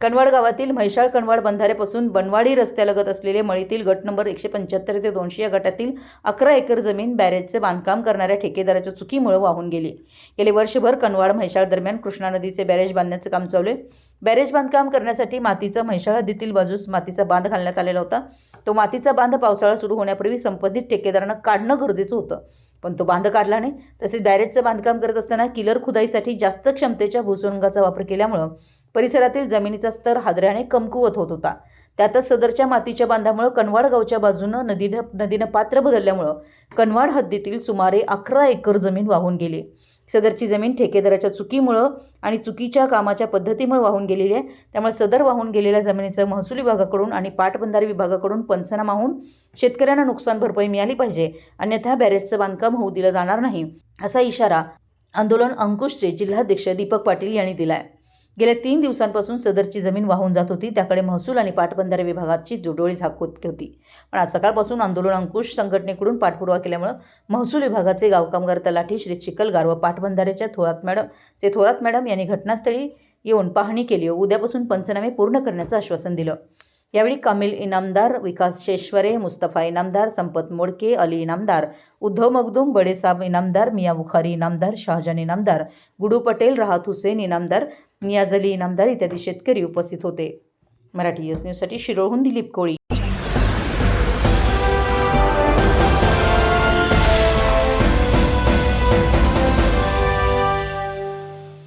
कनवाड गावातील म्हैसाळ कनवाड बंधाऱ्यापासून बनवाडी रस्त्यालगत असलेले मळीतील गट नंबर एकशे पंच्याहत्तर ते दोनशे या गटातील अकरा एकर जमीन बॅरेजचे बांधकाम करणाऱ्या ठेकेदाराच्या चुकीमुळे वाहून गेली. गेले वर्षभर कनवाड म्हैसाळ दरम्यान कृष्णा नदीचे बॅरेज बांधण्याचं काम चालू आहे. बॅरेज बांधकाम करण्यासाठी मातीचा म्हैसाळ हद्दीतील बाजूस मातीचा बांध घालण्यात आलेला होता. तो मातीचा बांध पावसाळा सुरू होण्यापूर्वी संबंधित ठेकेदारानं काढणं गरजेचं होतं. पण तो बांध काढला नाही. तसेच बॅरेजचं बांधकाम करत असताना किलर खुदाईसाठी जास्त क्षमतेच्या भूसुरुंगाचा वापर केल्यामुळं परिसरातील जमिनीचा स्तर हादऱ्याने कमकुवत होत होता. त्यातच सदरच्या मातीच्या बांधामुळं कनवाड गावच्या बाजूनं नदीनं नदीनं पात्र बदलल्यामुळं कनवाड हद्दीतील सुमारे अकरा एकर जमीन वाहून गेली. सदरची जमीन ठेकेदाराच्या चुकीमुळं आणि चुकीच्या कामाच्या पद्धतीमुळे वाहून गेलेली आहे. त्यामुळे सदर वाहून गेलेल्या जमिनीचं महसूल विभागाकडून आणि पाटबंधारे विभागाकडून पंचनामा होऊन शेतकऱ्यांना नुकसान भरपाई मिळाली पाहिजे. अन्यथा बॅरेजचं बांधकाम होऊ दिलं जाणार नाही असा इशारा आंदोलन अंकुशचे जिल्हाध्यक्ष दीपक पाटील यांनी दिला आहे गेल्या तीन दिवसांपासून सदरची जमीन वाहून जात होती. त्याकडे महसूल आणि पाटबंधारे विभागाची जुडोळी झाकत होती. पण आज सकाळपासून आंदोलन अंकुश संघटनेकडून पाठपुरावा केल्यामुळं महसूल विभागाचे गावकामगार तलाठी श्री चिकलगार व पाटबंधारेच्या थोरात मॅडम चे थोरात मॅडम यांनी घटनास्थळी येऊन पाहणी केली व उद्यापासून पंचनामे पूर्ण करण्याचं आश्वासन दिलं. यावेळी कमिल इनामदार विकास शेश्वरे मुस्तफा इनामदार संपत मोडके अली इनामदार उद्धव मगदूम बडेसाब इनामदार मिया बुखारी इनामदार शहाजान इनामदार गुडू पटेल राहत हुसेन इनामदार नियाज अली इनामदार इत्यादी शेतकरी उपस्थित होते. मराठी एस न्यूजसाठी शिरोळहून दिलीप कोळी.